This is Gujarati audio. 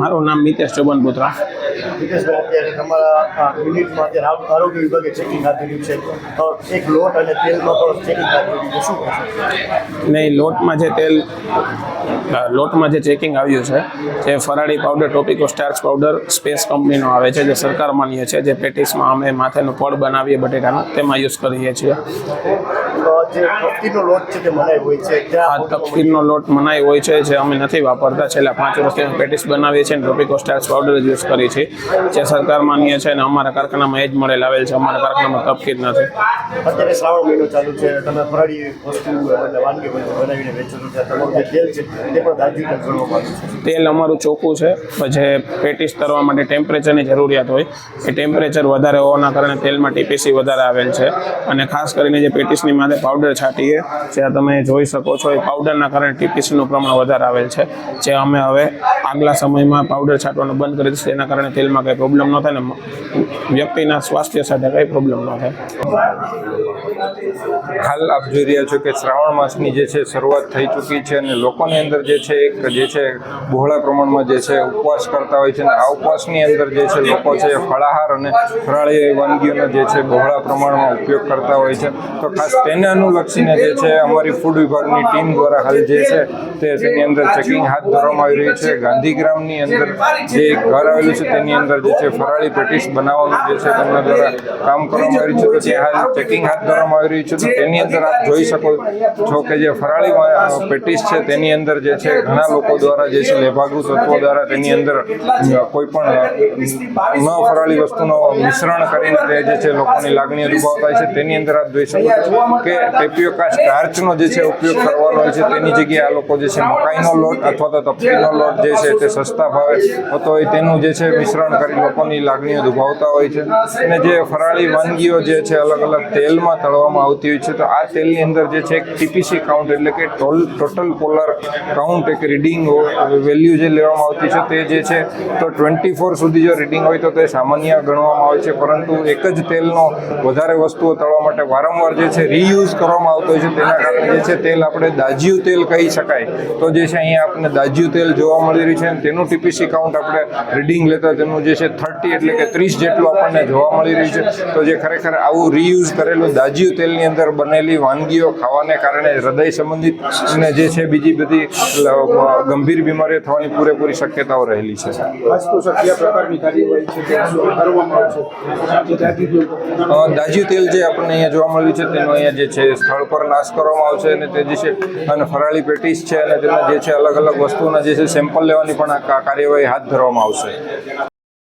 મારું નામ મિતેશ ચોબન પુત્રા વિદેશમાં અત્યારે તમારા યુનિટમાં અત્યારે આરોગ્ય વિભાગે ચેકિંગ હાથ ધર્યું છે. એક લોટ અને તેલનો તો ચેકિંગ હાથ ધર્યું છે. શું કહેશો ને લોટમાં જે તેલ લોટમાં જે ચેકિંગ આવ્યું છે જે ફરાળી powder tapioca starch powder space કંપનીનો આવે છે જે સરકાર માન્ય છે જે પેટીસમાં અમે માથેનું પડ બનાવીએ બટેટાનું તેમાં યુઝ કરીએ છીએ. જે કપટીનો લોટ છે તે મનાઈ હોય છે. આ તપકીરનો લોટ મનાઈ હોય છે જે અમે નથી વાપરતા. છેલ્લા પાંચ વર્ષથી અમે પેટીસ બનાવીએ છીએ અને ટોપિકો સ્ટાર્ચ પાવડર જ યુઝ કરીએ છીએ. જે સરકાર માન્ય છે અને અમારા કારખાનામાં એ જ મળેલ આવેલ છે. અમારા કારખાનામાં તપકીર નથી. અત્યારે શ્રાવણ મહિનો ચાલુ છે. તમે ફરાળી વસ્તુ વાનગી બનાવીને વેચો છો. ત્યાં તમારું જે તેલ છે તે પણ દાજ્યું તેલ ગણવામાં આવ્યું છે. તેલ અમારું ચોખ્ખું છે. જે પેટીસ તરવા માટે ટેમ્પરેચરની જરૂરિયાત હોય એ ટેમ્પરેચર વધારે હોવાના કારણે તેલમાં ટીપીસી વધારે આવેલ છે. અને ખાસ કરીને જે પેટીસની માથે પાવડર છાંટીએ જે તમે જોઈ શકો છો એ પાવડરના કારણે ટીપીસીનું પ્રમાણ વધારે આવેલ છે. જે અમે હવે આગલા સમયમાં પાવડર છાંટવાનું બંધ કરી દઈશું. એના કારણે તેલમાં કંઈ પ્રોબ્લેમ ન થાય ને વ્યક્તિના સ્વાસ્થ્ય સાથે કંઈ પ્રોબ્લેમ ન થાય. હાલ આપ જોઈ રહ્યા છો કે શ્રાવણ માસની જે છે શરૂઆત થઈ ચૂકી છે અને લોકોની અંદર જે છે એક જે છે બહોળા પ્રમાણમાં જે છે ઉપવાસ કરતા હોય છે અને આ ઉપવાસની અંદર જે છે લોકો છે ફળાહાર અને ફરાળી વાનગીઓનો જે છે બહોળા પ્રમાણમાં ઉપયોગ કરતા હોય છે. તો ખાસ તેને અનુલક્ષીને જે છે અમારી ફૂડ વિભાગની ટીમ દ્વારા હાલ જે છે તે તેની અંદર ચેકિંગ હાથ ધરવામાં આવી રહી છે. ગાંધીગ્રામની અંદર જે ઘર આવેલું છે તેની અંદર જે છે ફરાળી પેટીસ બનાવવાનું જે છે તેમના દ્વારા કામ કરવામાં આવી રહ્યું છે. તો હાલ ચેકિંગ હાથ ધરવામાં આવી રહ્યું છે. તો તેની અંદર આપ જોઈ શકો છો કે જે ફરાળી પેટીસ છે તેની અંદર જે છે ઘણા લોકો દ્વારા જે છે લેભાગુ તત્વો દ્વારા તેની અંદર કોઈ પણ ન ફરાળી વસ્તુનો મિશ્રણ કરીને તે જે છે લોકોની લાગણી અનુભવ થાય છે. તેની અંદર આપ જોઈ શકો છો કે ટેપિયોકા સ્ટાર્ચનો જે છે ઉપયોગ કરવાનો હોય છે, તેની જગ્યાએ આ લોકો જે છે મકાઈનો લોટ અથવા તો તપકીનો લોટ જે છે તે સસ્તા ભાવે હોતો હોય, તેનું જે છે મિશ્રણ કરી લોકોની લાગણીઓ દુભાવતા હોય છે. અને જે ફરાળી વાનગીઓ જે છે અલગ અલગ તેલમાં તળવામાં આવતી હોય છે, તો આ તેલની અંદર જે છે એક ટીપીસી કાઉન્ટ એટલે કે ટોલ, ટોટલ પોલર કાઉન્ટ, એક રીડિંગ વેલ્યુ જે લેવામાં આવતી છે, તે જે છે તો ટ્વેન્ટી ફોર સુધી જો રીડિંગ હોય તો તે સામાન્ય ગણવામાં આવે છે, પરંતુ એક જ તેલનો વધારે વસ્તુઓ તળવા માટે વારંવાર જે છે રીયુઝ કરવામાં આવતો હોય છે તેના કારણે જે છે તેલ આપણે દાજ્યું તેલ કહી શકાય. તો જે છે અહીંયા આપણે દાજ્યું તેલ જોવા મળી રહ્યું છે અને તેનું ટીપીસી કાઉન્ટ આપણે રીડિંગ લેતા તેનું જે છે થર્ટી એટલે કે ત્રીસ જેટલું આપણને જોવા મળી રહ્યું છે. તો જે ખરેખર આવું રીયુઝ કરેલું દાજ્યું તેલની અંદર બનેલી વાનગીઓ ખાવાને કારણે હૃદય સંબંધિત અને જે છે બીજી બધી ગંભીર બીમારીઓ થવાની પૂરેપૂરી શક્યતાઓ રહેલી છે દાજ્યું તેલ જે આપણને અહીંયા જોવા મળ્યું છે તેનો અહીંયા જે છે સ્થળ પર નાશ કરવામાં આવશે અને તે જે છે, અને ફરાળી પેટીસ છે અને તેના જે છે અલગ અલગ વસ્તુઓના જે છે સેમ્પલ લેવાની પણ કાર્યવાહી હાથ ધરવામાં આવશે.